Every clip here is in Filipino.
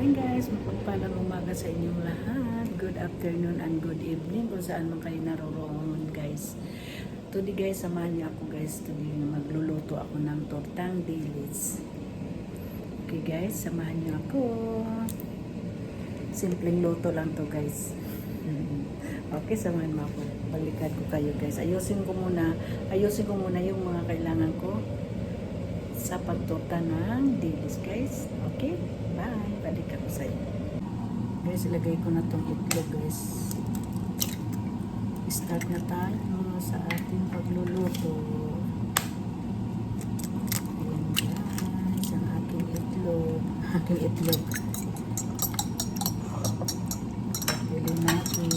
Hi guys, mapagpalang umaga sa inyong lahat. Good afternoon and good evening kung saan man kayo naroroon guys. Today guys, samahan niyo ako guys. Today magluluto ako ng tortang dilis. Okay guys, samahan niyo ako. Simpleng luto lang to guys. Okay, samahan mo ako. Balikan ko kayo guys. Ayusin ko muna, ayusin ko muna yung mga kailangan ko sa pagtorta ng dilis guys. Okay? Bye. Balik ako sa inyo. Guys, ilagay ko na tong itlog guys. Start na tayo sa ating pagluluto. Ayan guys, ang aking itlog. Aking itlog. Pili natin.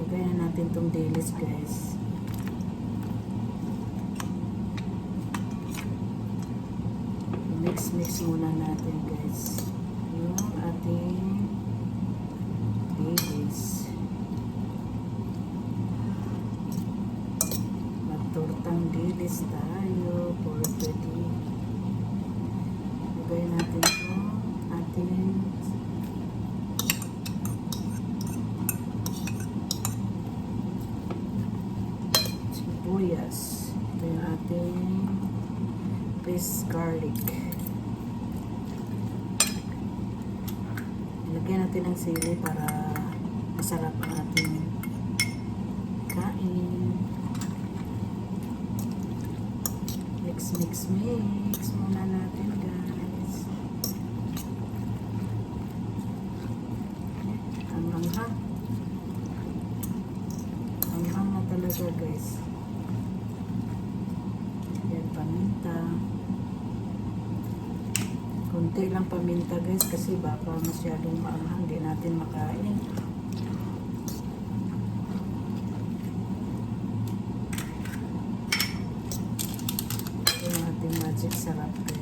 Lagay na natin tong dilis guys. Mix muna natin guys. Yung ating dilis. Magtortang dilis tayo for today. Lagay natin itong ating sibuyas. Ito yung ating paste garlic. Ilagyan natin ng sili para masarap ang ating kain. Mix, mix, mix muna natin guys. Ang hanghang. Ang hanghang na talaga guys. Yan, paminta. Kunti lang paminta guys kasi baka masyadong maanghang. Hindi natin makain. Ito yung ating magic sarap guys.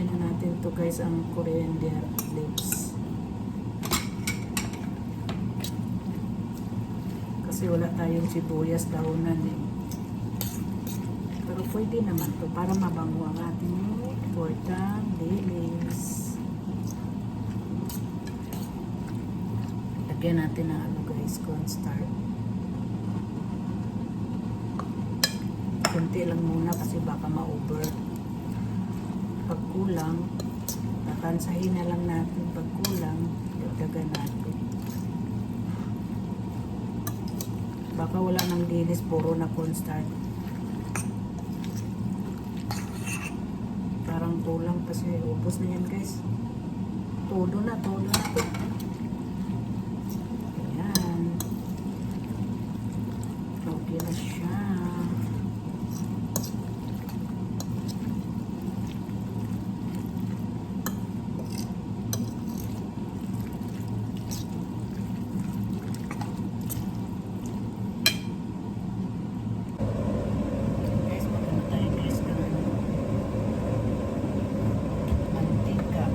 Lagay na natin to guys ang coriander leaves. Kasi wala tayong sibuyas dahonan eh. Pero pwede naman to para mabango ang ating portang dilis. Lagyan natin ng ano guys, cornstarch. Kunti lang muna kasi baka ma-over pag kulang, tatansahin na lang natin pag kulang, dagdagan natin. Baka wala nang dilis, puro na cornstarch. Parang kulang kasi ubos na yan guys. Todo na, todo na. Ayan. Okay na siya. Guys, maganda tayo guys ng mantika.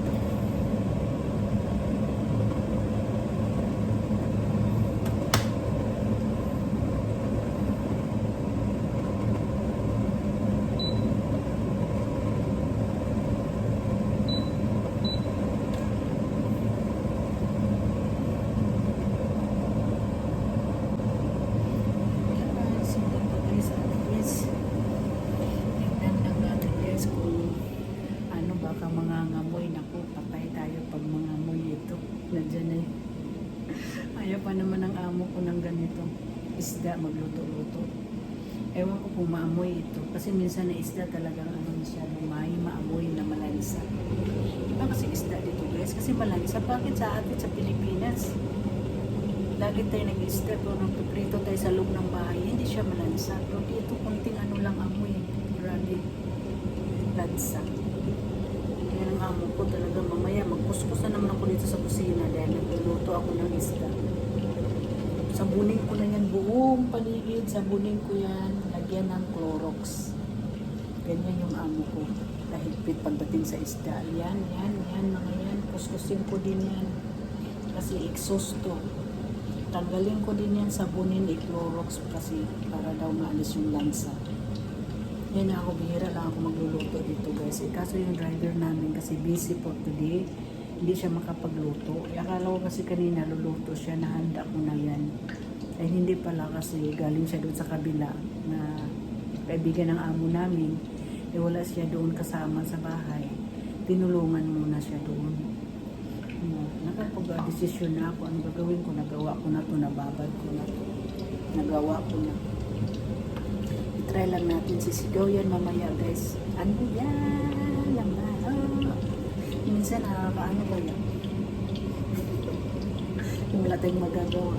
Guys, hindi pa guys, ano guys. Tignan lang natin guys kung ano baka mangangamoy. Naku, patay tayo pag mangamoy ito. Nandiyan na yun. Ayaw pa naman ang amo ko ng ganito. Isda, magluto-luto. Ewan ko kung maamoy ito. Kasi minsan na isda talagang ano masyadong may maamoy na malansa. kasi malansa. Bakit sa atin sa Pilipinas? Lagi tayo nag-isda pero nang piprito tayo sa loob ng bahay, hindi siya malansa. Pero dito, kunting ano lang amoy. Grabe. Lansa. Yan ang amo ko talaga mamaya. Magkuskus na naman ako dito sa kusina dahil nagluluto ako ng isda. Sabunin ko na yan buong paligid. Sabunin ko yan. Lagyan ng Clorox. Ganyan yung amo ko. Kahigpit pagdating sa isda. Yan, yan, yan, mga yan. Kuskusin ko din yan. Kasi exhaust to. Tanggalin ko din yan, sabunin, i-Clorox kasi para daw maalis yung lansa. Yan ako, bihira lang ako magluluto dito guys. Eh, kaso yung driver namin kasi busy for today, hindi siya makapagluto. Eh, akala ko kasi kanina luluto siya, nahanda ko na yan. Eh hindi pala kasi galing siya doon sa kabila na kaibigan ng amo namin. Eh wala siya doon kasama sa bahay. Tinulungan muna siya doon. No, nakapag-desisyon na ako. Ano gagawin ko? Nagawa ko na to, nababad ko na to. Nagawa ko na. I-try lang natin sisigaw yan mamaya guys. Ano yan? Yan ba? Ah. Minsan nakakaano ba yan? Wala tayong magagawa.